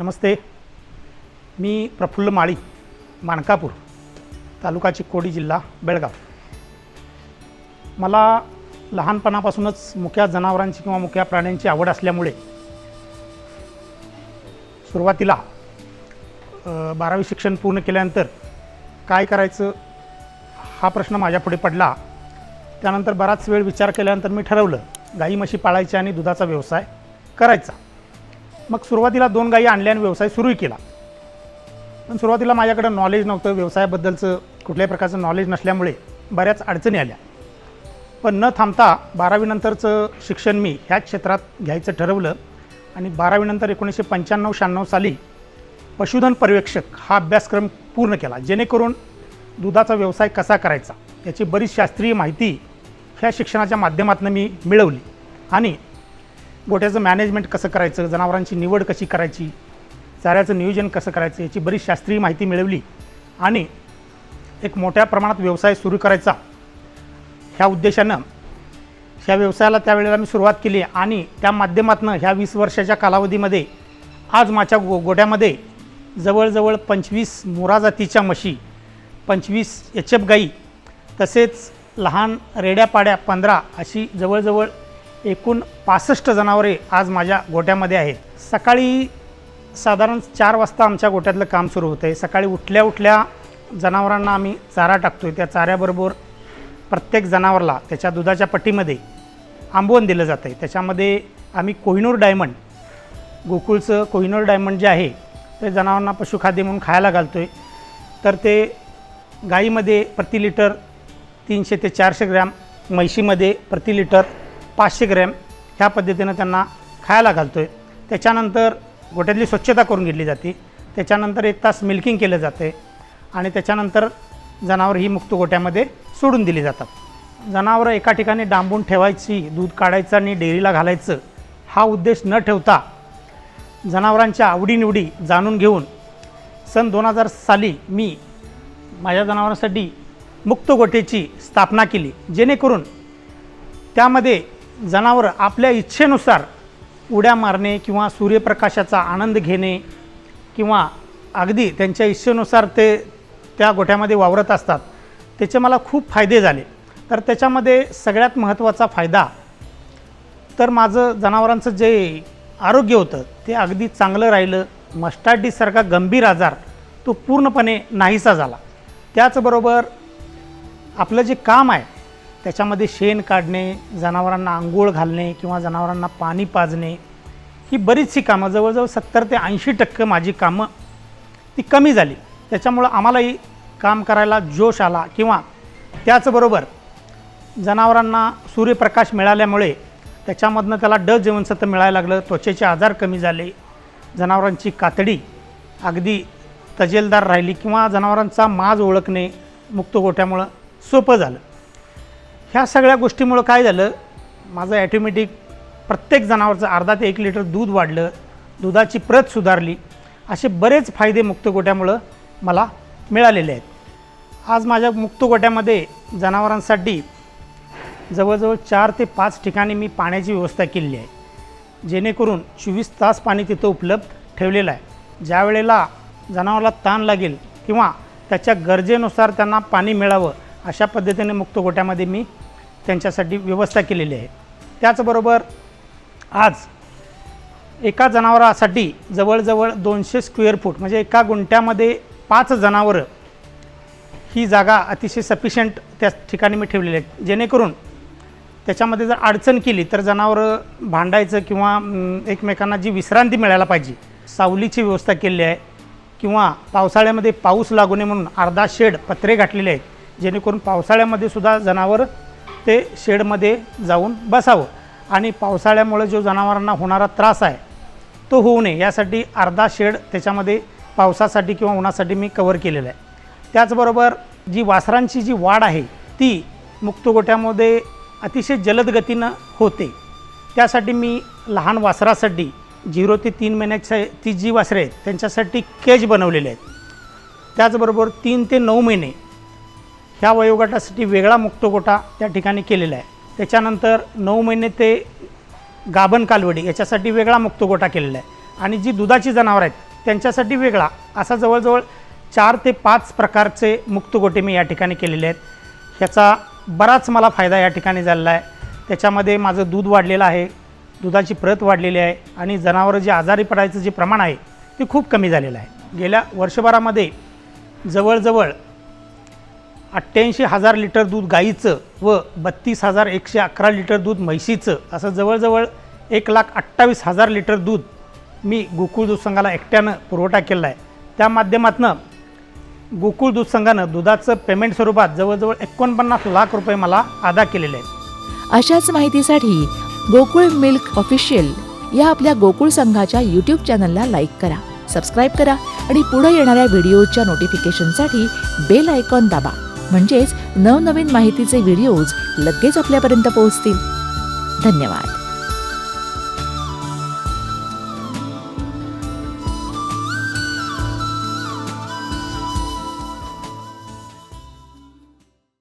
नमस्ते. मी प्रफुल्ल माळी माणकापूर तालुका चिक्कोडी जिल्हा बेळगाव. मला लहानपणापासूनच मुक्या जनावरांची किंवा मुक्या प्राण्यांची आवड असल्यामुळे सुरुवातीला बारावी शिक्षण पूर्ण केल्यानंतर काय करायचं हा प्रश्न माझ्यापुढे पडला. त्यानंतर बराच वेळ विचार केल्यानंतर मी ठरवलं गाई म्हशी पाळायची आणि दुधाचा व्यवसाय करायचा. मग सुरुवातीला दोन गायी आणल्या आणि व्यवसाय सुरूही केला. पण सुरुवातीला माझ्याकडं नॉलेज नव्हतं व्यवसायाबद्दलचं कुठल्याही प्रकारचं नॉलेज नसल्यामुळे बऱ्याच अडचणी आल्या. पण न थांबता बारावीनंतरचं शिक्षण मी ह्याच क्षेत्रात घ्यायचं ठरवलं आणि बारावीनंतर एकोणीसशे पंच्याण्णव शहाण्णव साली पशुधन पर्यवेक्षक हा अभ्यासक्रम पूर्ण केला जेणेकरून दुधाचा व्यवसाय कसा करायचा याची बरीच शास्त्रीय माहिती ह्या शिक्षणाच्या माध्यमातून मी मिळवली. आणि गोट्याचं मॅनेजमेंट कसं करायचं? जनावरांची निवड कशी करायची? चाऱ्याचं नियोजन कसं करायचं? याची बरीच शास्त्रीय माहिती मिळवली. आणि एक मोठ्या प्रमाणात व्यवसाय सुरू करायचा. ह्या उद्देशानं ह्या व्यवसायाला त्यावेळेला मी सुरुवात केली आणि त्या माध्यमातून ह्या वीस वर्षाच्या कालावधीमध्ये आज माझ्या गो गोट्यामध्ये जवळजवळ पंचवीस मोरा जातीच्या म्हशी पंचवीस एच एफ गाई तसेच लहान रेड्यापाड्या पंधरा अशी जवळजवळ एकूण पासष्ट जनावरे आज माझ्या गोट्यामध्ये आहेत. सकाळी साधारण चार वाजता आमच्या गोट्यातलं काम सुरू होतं आहे सकाळी उठल्या उठल्या जनावरांना आम्ही चारा टाकतो आहे त्या चाऱ्याबरोबर प्रत्येक जनावरला त्याच्या दुधाच्या पट्टीमध्ये आंबवण दिलं जातं आहे त्याच्यामध्ये आम्ही कोहिनूर डायमंड गोकुळचं कोहिनूर डायमंड जे आहे ते जनावरांना पशुखाद्य म्हणून खायला घालतो आहे तर ते गाईमध्ये प्रति लिटर तीनशे ते चारशे ग्रॅम म्हैशीमध्ये प्रति लिटर पाचशे ग्रॅम ह्या पद्धतीनं त्यांना खायला घालतो आहे त्याच्यानंतर गोट्यातली स्वच्छता करून घेतली जाते. त्याच्यानंतर एक तास मिल्किंग केलं जाते आणि त्याच्यानंतर जनावर ही मुक्त गोट्यामध्ये सोडून दिली जातात. जनावरं एका ठिकाणी डांबून ठेवायची दूध काढायचं आणि डेअरीला घालायचं हा उद्देश न ठेवता जनावरांच्या आवडीनिवडी जाणून घेऊन सन दोन हजार साली मी माझ्या जनावरांसाठी मुक्त गोठेची स्थापना केली. जेणेकरून त्यामध्ये जनावरं आपल्या इच्छेनुसार उड्या मारणे किंवा सूर्यप्रकाशाचा आनंद घेणे किंवा अगदी त्यांच्या इच्छेनुसार ते त्या गोठ्यामध्ये वावरत असतात त्याचे मला खूप फायदे झाले. तर त्याच्यामध्ये सगळ्यात महत्त्वाचा फायदा तर माझं जनावरांचं जे आरोग्य होतं ते अगदी चांगलं राहिलं. मस्टार्डीसारखा गंभीर आजार तो पूर्णपणे नाहीसा झाला. त्याचबरोबर आपलं जे काम आहे त्याच्यामध्ये शेण काढणे जनावरांना आंघोळ घालणे किंवा जनावरांना पाणी पाजणे ही बरीचशी कामं जवळजवळ सत्तर ते ऐंशी टक्के माझी कामं ती कमी झाली. त्याच्यामुळं आम्हालाही काम करायला जोश आला किंवा त्याचबरोबर जनावरांना सूर्यप्रकाश मिळाल्यामुळे त्याच्यामधनं त्याला ड जीवनसत्व मिळायला लागलं त्वचेचे आजार कमी झाले जनावरांची कातडी अगदी तजेलदार राहिली किंवा जनावरांचा माज ओळखणे मुक्त गोठ्यामुळं सोपं झालं. ह्या सगळ्या गोष्टीमुळं काय झालं? माझं ॲटोमॅटिक प्रत्येक जनावरचं अर्धा ते एक लिटर दूध वाढलं दुधाची प्रत सुधारली. असे बरेच फायदे मुक्त गोट्यामुळं मला मिळालेले आहेत. आज माझ्या मुक्त गोट्यामध्ये जनावरांसाठी जवळजवळ चार ते पाच ठिकाणी मी पाण्याची व्यवस्था केलेली आहे जेणेकरून चोवीस तास पाणी तिथं उपलब्ध ठेवलेलं आहे. ज्या वेळेला जनावराला ताण लागेल किंवा त्याच्या गरजेनुसार त्यांना पाणी मिळावं अशा पद्धतीने मुक्त गोट्यामध्ये मी त्यांच्यासाठी व्यवस्था केलेली आहे. त्याचबरोबर आज एका जनावरासाठी जवळजवळ दोनशे स्क्वेअर फूट म्हणजे एका गुंठ्यामध्ये पाच जनावरं ही जागा अतिशय सफिशियंट त्या ठिकाणी मी ठेवलेली आहे जेणेकरून त्याच्यामध्ये जर अडचण केली तर जनावरं भांडायचं किंवा एकमेकांना जी विश्रांती मिळायला पाहिजे सावलीची व्यवस्था केलेली आहे किंवा पावसाळ्यामध्ये पाऊस लागू नये म्हणून अर्धा शेड पत्रे घातलेले आहेत जेणेकरून पावसाळ्यामध्ये सुद्धा जनावर ते शेडमध्ये जाऊन बसावं. आणि पावसाळ्यामुळे जो जनावरांना होणारा त्रास आहे तो होऊ नये. यासाठी अर्धा शेड त्याच्यामध्ये पावसासाठी किंवा उन्हासाठी मी कवर केलेलं आहे. त्याचबरोबर जी वासरांची जी वाढ आहे ती मुक्तगोट्यामध्ये अतिशय जलद गतीनं होते. त्यासाठी मी लहान वासरासाठी झिरो ते तीन महिन्याच्या ती जी वासरे आहेत त्यांच्यासाठी केज बनवलेले आहेत. त्याचबरोबर तीन ते नऊ महिने ह्या वयोगटासाठी वेगळा मुक्त गोटा त्या ठिकाणी केलेला आहे. त्याच्यानंतर नऊ महिने ते गाभण कालवडी याच्यासाठी वेगळा मुक्त गोटा केलेला आहे. आणि जी दुधाची जनावरं आहेत त्यांच्यासाठी वेगळा. असा जवळजवळ चार ते पाच प्रकारचे मुक्तगोटे मी या ठिकाणी केलेले आहेत. ह्याचा बराच मला फायदा या ठिकाणी झालेला आहे. त्याच्यामध्ये माझं दूध वाढलेलं आहे दुधाची प्रत वाढलेली आहे आणि जनावरं जे आजारी पडायचं जे प्रमाण आहे ते खूप कमी झालेलं आहे. गेल्या वर्षभरामध्ये जवळजवळ अठ्ठ्याऐंशी हजार लिटर दूध गाईचं व बत्तीस हजार एकशे अकरा लिटर दूध म्हैशीचं असं जवळजवळ एक लाख अठ्ठावीस हजार लिटर दूध मी गोकुळ दूध संघाला एकट्यानं पुरवठा केला आहे त्या माध्यमातनं गोकुळ दूध संघानं दुधाचं पेमेंट स्वरूपात जवळजवळ एकोणपन्नास लाख रुपये मला अदा केलेले आहेत. अशाच माहितीसाठी गोकुळ मिल्क ऑफिशियल या आपल्या गोकुळ संघाच्या यूट्यूब चॅनलला लाईक करा सबस्क्राईब करा आणि पुढे येणाऱ्या व्हिडिओच्या नोटिफिकेशनसाठी बेल आयकॉन दाबा. म्हणजेच नवनवीन माहितीचे व्हिडिओज लगेच आपल्यापर्यंत पोहोचतील. धन्यवाद.